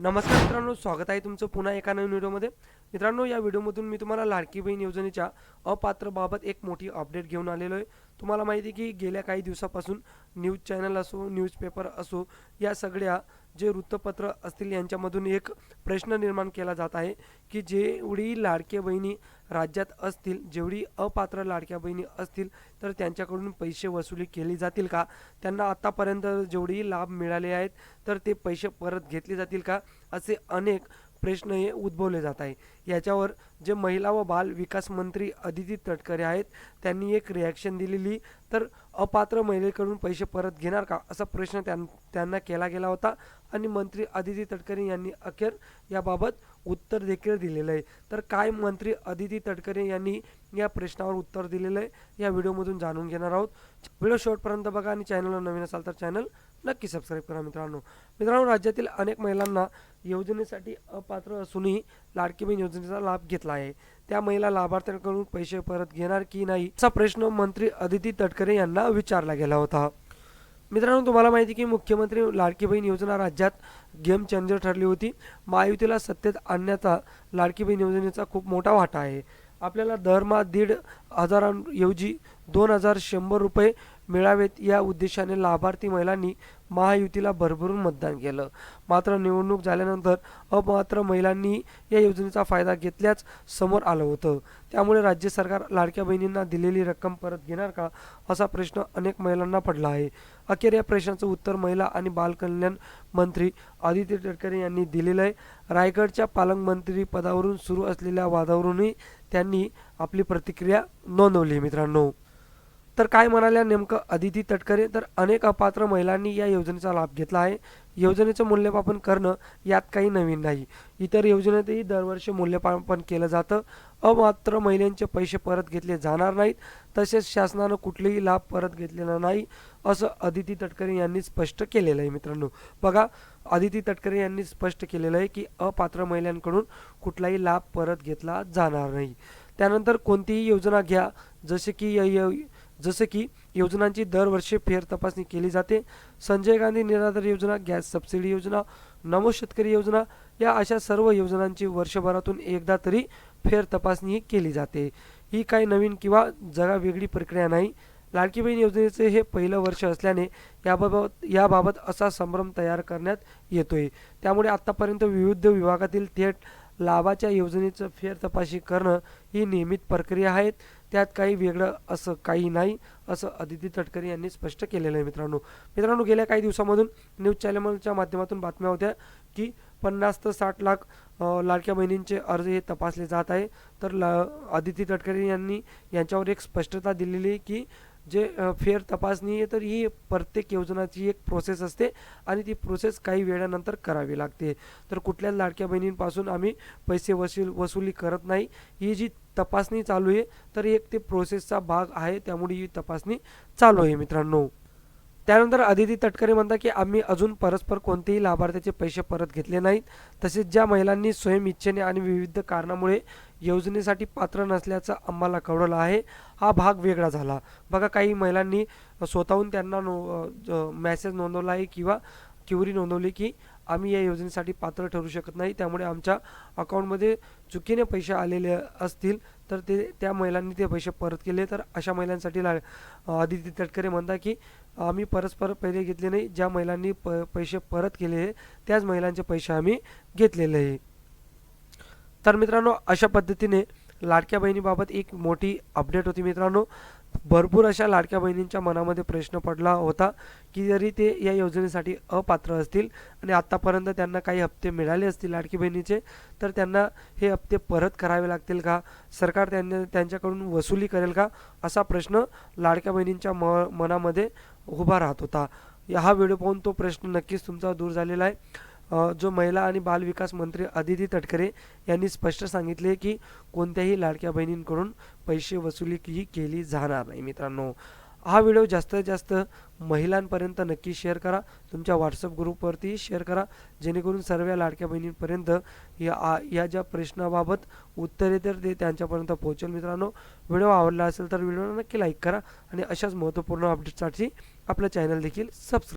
नमस्कार मित्रांनो स्वागत आहे तुमचं पुन्हा एका नवीन व्हिडिओमध्ये. मित्रांनो या व्हिडिओमधून मी तुम्हाला लाडकी बहीण योजनेच्या अपात्रबाबत एक मोठी अपडेट घेऊन आलेलो आहे. तुम्हाला माहिती आहे की गेल्या काही दिवसापासून न्यूज चॅनल असो न्यूजपेपर असो या सगळ्या जे वृत्तपत्र असतील यांच्यामधून एक प्रश्न निर्माण केला जात आहे की जेवढी लाडक्या बहिणी राज्यात असतील जेवढी अपात्र लाडक्या बहिणी असतील तर त्यांच्याकडून पैसे वसुली केली जातील का? त्यांना आत्तापर्यंत जेवढी लाभ मिळाले आहेत तर ते पैसे परत घेतले जातील का? असे अनेक प्रश्न हे उद्भवले जात आहे. याच्यावर जे महिला व बाल विकास मंत्री अदिती तटकरे आहेत त्यांनी एक रिॲक्शन दिलेली. तर अपात्र महिलेकडून पैसे परत घेणार का? असा प्रश्न त्यां त्यांना केला गेला होता आणि मंत्री अदिती तटकरे यांनी अखेर याबाबत उत्तर देखील दिलेलं आहे. तर काय मंत्री अदिती तटकरे यांनी या प्रश्नावर उत्तर दिलेलं आहे या व्हिडिओमधून जाणून घेणार आहोत. व्हिडिओ शेवटपर्यंत बघा आणि चॅनलला नवीन असाल तर चॅनल नक्की सबस्क्राईब करा मित्रांनो. मित्रांनो राज्यातील अनेक महिलांना योजनेसाठी अपात्र असूनही लाडकी बहीण योजनेचा लाभ घेतला आहे. त्या महिला लाभार्थ्यांकडून पैसे परत घेणार की नाही असा प्रश्न मंत्री अदिती तटकरे यांना विचारला गेला होता. मित्रांनो तुम्हाला माहिती की मुख्यमंत्री लाडकी बहीण योजना राज्यात गेम चेंजर ठरली होती. महायुतीला सत्तेत आणण्याचा लाडकी बहीण योजनेचा खूप मोठा वाटा आहे. आपल्याला दरमहा दीड हजारांऐवजी दोन हजार शंभर रुपये मिळावेत या उद्देशाने लाभार्थी महिलांनी महायुतीला भरभरून मतदान केलं. मात्र निवडणूक झाल्यानंतर अपमात्र महिलांनी या योजनेचा फायदा घेतल्याच समोर आलं होतं. त्यामुळे राज्य सरकार लाडक्या बहिणींना दिलेली रक्कम परत घेणार का असा प्रश्न अनेक महिलांना पडला आहे. अखेर या प्रश्नाचं उत्तर महिला आणि बालकल्याण मंत्री आदित्य तटकरे यांनी दिलेलं आहे. रायगडच्या पालकमंत्री पदावरून सुरू असलेल्या वादावरूनही त्यांनी आपली प्रतिक्रिया नोंदवली मित्रांनो. तर काय म्हणाल्या नेमकं अदिती तटकरे? तर अनेक अपात्र महिलांनी या योजनेचा लाभ घेतला आहे. योजनेचं मूल्यमापन करणं यात काही नवीन नाही. इतर योजनेतही दरवर्षी मूल्यमापन केलं जातं. अमात्र महिलांचे पैसे परत घेतले जाणार नाहीत. तसेच शासनानं कुठलेही लाभ परत घेतलेला नाही असं अदिती तटकरे यांनी स्पष्ट केलेलं आहे मित्रांनो. बघा अदिती तटकरे यांनी स्पष्ट केलेलं आहे की अपात्र महिलांकडून कुठलाही लाभ परत घेतला जाणार नाही. त्यानंतर कोणतीही योजना घ्या. जसे की य- य- जसे की योजनांची दरवर्षी फेर तपासणी केली जाते. संजय गांधी निराधार योजना गॅस सबसिडी योजना नमो शेतकरी योजना या अशा सर्व योजनांची वर्षभरातून एकदा तरी फेर तपासणी केली जाते. ही काही नवीन किंवा जगावेगळी प्रक्रिया नाही. लाडकी बहीण योजनेचे हे पहिलं वर्ष असल्याने याबाबत याबाबत असा संभ्रम तयार करण्यात येतोय. त्यामुळे आत्तापर्यंत विविध विभागातील थेट लाभाच्या योजनेचं फेर तपासणी करणं ही नियमित प्रक्रिया आहेत. त्यात काही वेगळं असं काही नाही असं अदिती तटकरे यांनी स्पष्ट केलेलं आहे मित्रांनो. मित्रांनो गेल्या काही दिवसामधून न्यूज चॅनलच्या माध्यमातून बातम्या होत्या की पन्नास ते साठ लाख लाडक्या बहिणींचे अर्ज हे तपासले जात आहे. तर ल अदिती तटकरे यांनी यांच्यावर एक स्पष्टता दिलेली की जे फेर तपासणी आहे तर ही प्रत्येक योजनाची एक प्रोसेस असते आणि ती प्रोसेस काही वेळानंतर करावी लागते. तर कुठल्याच लाडक्या बहिणींपासून आम्ही पैसे वसूल वसुली करत नाही. ही जी तपासणी चालू आहे तर एक ते प्रोसेसचा भाग आहे त्यामुळे ही तपासणी चालू आहे मित्रांनो. त्यानंतर अदिती तटकरे म्हणतात की आम्ही अजून परस्पर कोणतेही लाभार्थ्याचे पैसे परत घेतले नाहीत. तसेच ज्या महिलांनी स्वयं इच्छेने आणि विविध कारणामुळे योजनेसाठी पात्र नसल्याचं आम्हाला कळवलं आहे. हा भाग वेगळा झाला. बघा काही महिलांनी स्वतःहून त्यांना नो मॅसेज नोंदवला आहे किंवा क्युरी नोंदवली की आम्ही या योजनेसाठी पात्र ठरू शकत नाही. त्यामुळे आमच्या अकाउंटमध्ये चुकीने पैसे आलेले असतील तर ते त्या महिलांनी ते पैसे परत केले. तर अशा महिलांसाठी ला आदिती तटकरे म्हणतात की आम्ही परस्पर पहिले घेतले नाही. ज्या महिलांनी प पैसे परत केले त्याच महिलांचे पैसे आम्ही घेतलेले आहे. तर मित्रांनो अशा पद्धतीने लाडक्या बहिणीबाबत एक मोठी अपडेट होती मित्रांनो. भरपूर अशा लाडक्या बहिणींच्या मनामध्ये प्रश्न पडला होता की जरी ते या योजनेसाठी अपात्र असतील आणि आत्तापर्यंत त्यांना काही हप्ते मिळाले असतील लाडकी बहिणीचे तर त्यांना हे हप्ते परत करावे लागतील का? सरकार त्यांना त्यांच्याकडून वसुली करेल का? असा प्रश्न लाडक्या बहिणींच्या म मनामध्ये उभा राहत होता. या- हा व्हिडिओ पाहून तो प्रश्न नक्कीच तुमचा दूर झालेला आहे. जो महिला आणि बालविकास मंत्री अदिती तटकरे यांनी स्पष्ट सांगितले की कोणत्याही लाडक्या बहिणींकडून पैसे वसुली ही केली जाणार नाही. मित्रांनो हा व्हिडिओ जास्तीत जास्त महिलांपर्यंत नक्की शेअर करा. तुमच्या व्हॉट्सअप ग्रुपवरती शेअर करा. जेणेकरून सर्व लाडक्या बहिणींपर्यंत या या ज्या प्रश्नाबाबत उत्तरे तर ते त्यांच्यापर्यंत पोहोचेल. मित्रांनो व्हिडिओ आवडला असेल तर व्हिडिओला नक्की लाईक करा आणि अशाच महत्त्वपूर्ण अपडेटसाठी आपलं चॅनल देखील सबस्क्राईब